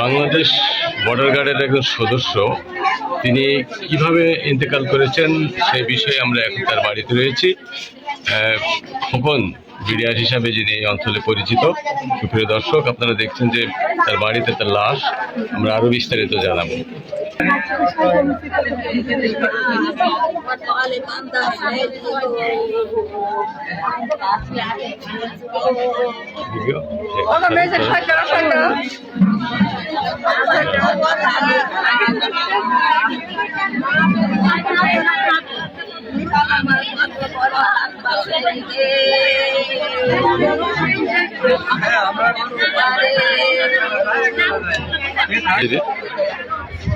Bangladesh border গার্ডের একজন সদস্য, তিনি কীভাবে ইন্তেকাল করেছেন সেই বিষয়ে আমরা এখন তার বাড়িতে রয়েছি। খোপন বিডিআর হিসাবে যিনি এই অঞ্চলে পরিচিত, সুপ্রিয় দর্শক, আপনারা দেখছেন যে তার বাড়িতে তার লাশ, আমরা আরও বিস্তারিত জানাব। আমরা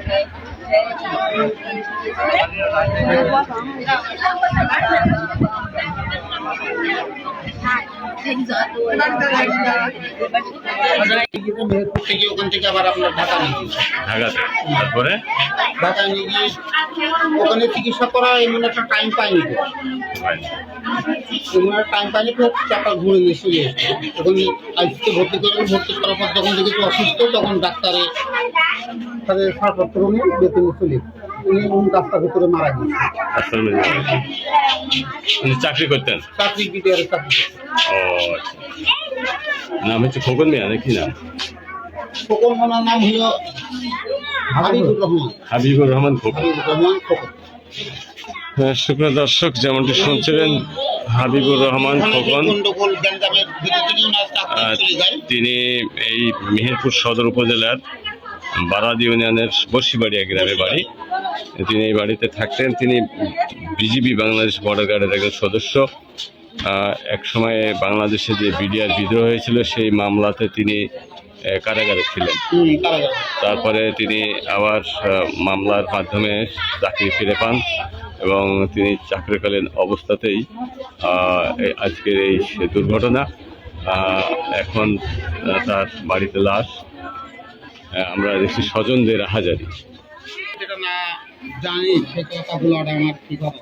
এই যে, মেহেরপুর থেকে ওখান থেকে আবার আপনার ঢাকা নিয়ে গিয়েছে। ঢাকাতে? তারপরে? ঢাকা নিয়ে গিয়ে ওখানে চিকিৎসা করা এমন একটা টাইম পাইনি তো। এমন একটা টাইম পাইনি তো চাপা ঘুরে নিয়ে চলে তখন আইসিতে ভর্তি করলেন ভর্তি করার পর যখন দেখেছি অসুস্থ তখন ডাক্তারে তাদের ছাড়পত্র নিয়ে বেতনে চলে উনি রাস্তার ভিতরে মারা রাস্তার। উনি চাকরি করতেন? চাকরি চাকরি ও আচ্ছা। নাম হচ্ছে খোকন মিয়া নাকি নাম? খোকন নাম হলো হাবিবুর রহমান। হাবিবুর রহমান খোকন। রহমান খোকন। হ্যাঁ, দর্শক যেমনটি শুনছিলেন হাবিবুর রহমান খোকন। তিনি এই মেহেরপুর সদর উপজেলার বারাদি ইউনিয়নের বর্ষিবাড়িয়া গ্রামে বাড়ি। তিনি এই বাড়িতে থাকতেন। তিনি বিজিবি বাংলাদেশ বর্ডার গার্ডের একজন সদস্য। এক সময়ে বাংলাদেশে যে বিডিআর বিদ্রোহ হয়েছিল সেই মামলাতে তিনি কারাগারে ছিলেন। তারপরে তিনি আবার মামলার মাধ্যমে চাকরি ফিরে পান এবং তিনি চাকরিকালীন অবস্থাতেই আজকের এই সে দুর্ঘটনা এখন তার বাড়িতে লাশ। আমরা দেখছি স্বজনদের হাজারি। জানি, সে কথাগুলো আমার ঠিক হবে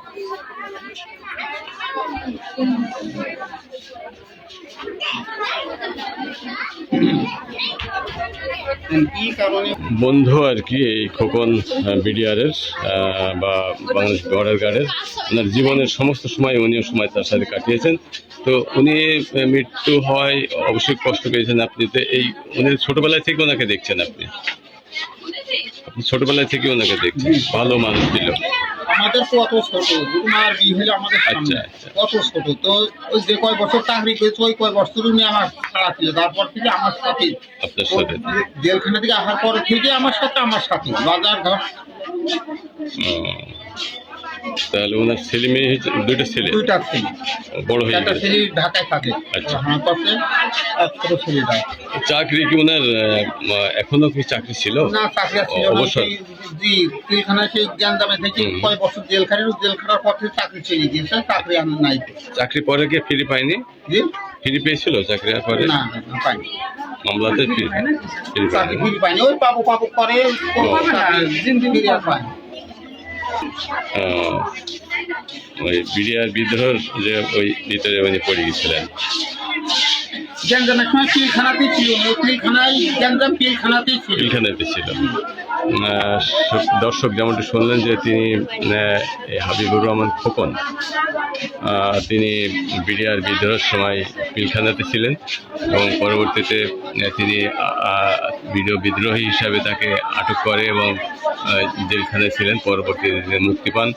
বন্ধু আর কি, এই খোকন বিডিআরের বা বাংলাদেশ বর্ডার গার্ডের, ওনার জীবনের সমস্ত সময় উনিও সময় তার সাথে কাটিয়েছেন। তো উনি মৃত্যু হয়, অবশ্যই কষ্ট পেয়েছেন আপনি। তো এই, উনি ছোটবেলায় থেকে ওনাকে দেখছেন আপনি? ছোটবেলায় থেকে ওনাকে দেখছি। ভালো মানুষ ছিল। আমাদের তো অত ছোট আমার বিয়ে হলে আমাদের সামনে। আচ্ছা, আচ্ছা। অত ছোট। তো ওই যে কয় বছর চাকরি করেছে ওই কয় বছর উনি আমার ছাড়া ছিল। তারপর থেকে আমার সাথে। জেলখানা থেকে আসার পর থেকে আমার সাথে আমার সাথে। বাজার ঘর। তাহলে ওনার ছেলে মেয়ে হয়েছে দুটো ছেলে? দুইটা ছেলে। বড় হয়ে একটা ছেলে ঢাকায় থাকে আচ্ছা। ছোট ছেলেটা চাকরি কি ওনার এখনও কি চাকরি ছিল? না চাকরি ছিল অবসর। জি জেলখানায় সেই জ্ঞানদামে থেকে কয় বছর জেল খাটেন জেল খাটার পর থেকে চাকরি চলে গিয়েছে চাকরি আর নাই। চাকরি পরে কি ফিরে পায়নি? জি? ফিরে পেয়েছিল চাকরি আর পরে? না পাইনি মামলাতে ফিরে পায়নি ওই পাবো পাবো করে জিন্দিগি আর পাইনি আহ, ওই বিডিআর বিদ্রোহের যে ওই ভিতরে উনি পড়ে গেছিলেন। দর্শক যেমনটি শুনলেন যে তিনি হাবিবুর রহমান খোকন তিনি বিডিআর বিদ্রোহের সময় পিলখানাতে ছিলেন এবং পরবর্তীতে তিনি বিডিও বিদ্রোহী হিসাবে তাকে আটক করে এবং জেলখানায় ছিলেন। পরবর্তীতে মুক্তি পান।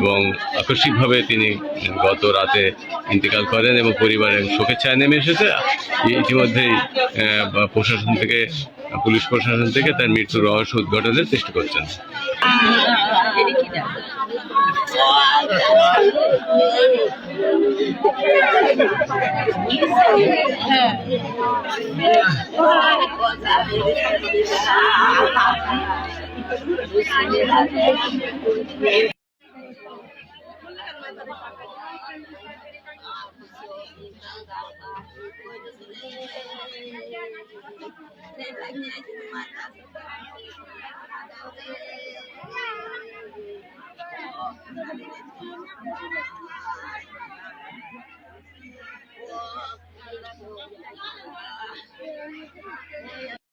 এবং আকস্মিকভাবে তিনি গত রাতে ইন্তেকাল করেন এবং পরিবারের শোকের ছায়া নেমে এসেছে। ইতিমধ্যেই প্রশাসন থেকে, পুলিশ প্রশাসন থেকে তার মৃত্যুর রহস্য উদ্ঘাটনের চেষ্টা করছেন। enaknya oh, gimana Wow,